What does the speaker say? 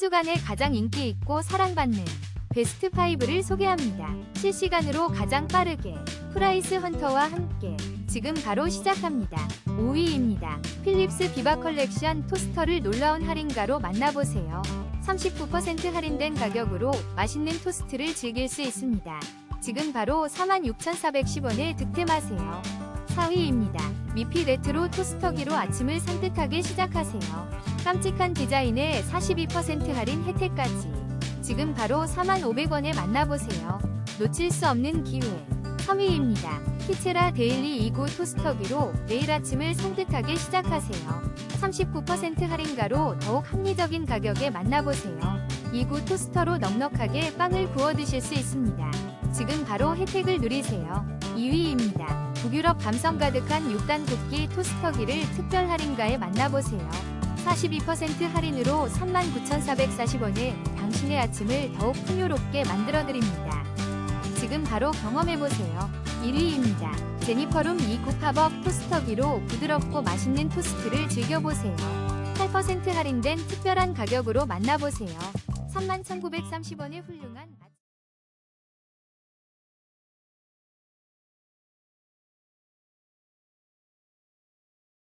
주간에 가장 인기 있고 사랑받는 베스트 5를 소개합니다. 실시간으로 가장 빠르게 프라이스 헌터와 함께 지금 바로 시작합니다. 5위입니다. 필립스 비바 컬렉션 토스터를 놀라운 할인가로 만나보세요. 39% 할인된 가격으로 맛있는 토스트를 즐길 수 있습니다. 지금 바로 46,410원에 득템하세요. 4위입니다. 미피 레트로 토스터기로 아침을 산뜻하게 시작하세요. 깜찍한 디자인에 42% 할인 혜택까지. 지금 바로 4,500원에 만나보세요. 놓칠 수 없는 기회. 3위입니다. 키체라 데일리 2구 토스터기로 매일 아침을 산뜻하게 시작하세요. 39% 할인가로 더욱 합리적인 가격에 만나보세요. 2구 토스터로 넉넉하게 빵을 구워 드실 수 있습니다. 지금 바로 혜택을 누리세요. 2위입니다. 북유럽 감성 가득한 6단 굽기 토스터기를 특별 할인가에 만나보세요. 42% 할인으로 39,440원에 당신의 아침을 더욱 풍요롭게 만들어드립니다. 지금 바로 경험해보세요. 1위입니다. 제니퍼룸 2구 팝업 토스터기로 부드럽고 맛있는 토스트를 즐겨보세요. 8% 할인된 특별한 가격으로 만나보세요. 31,930원의 훌륭한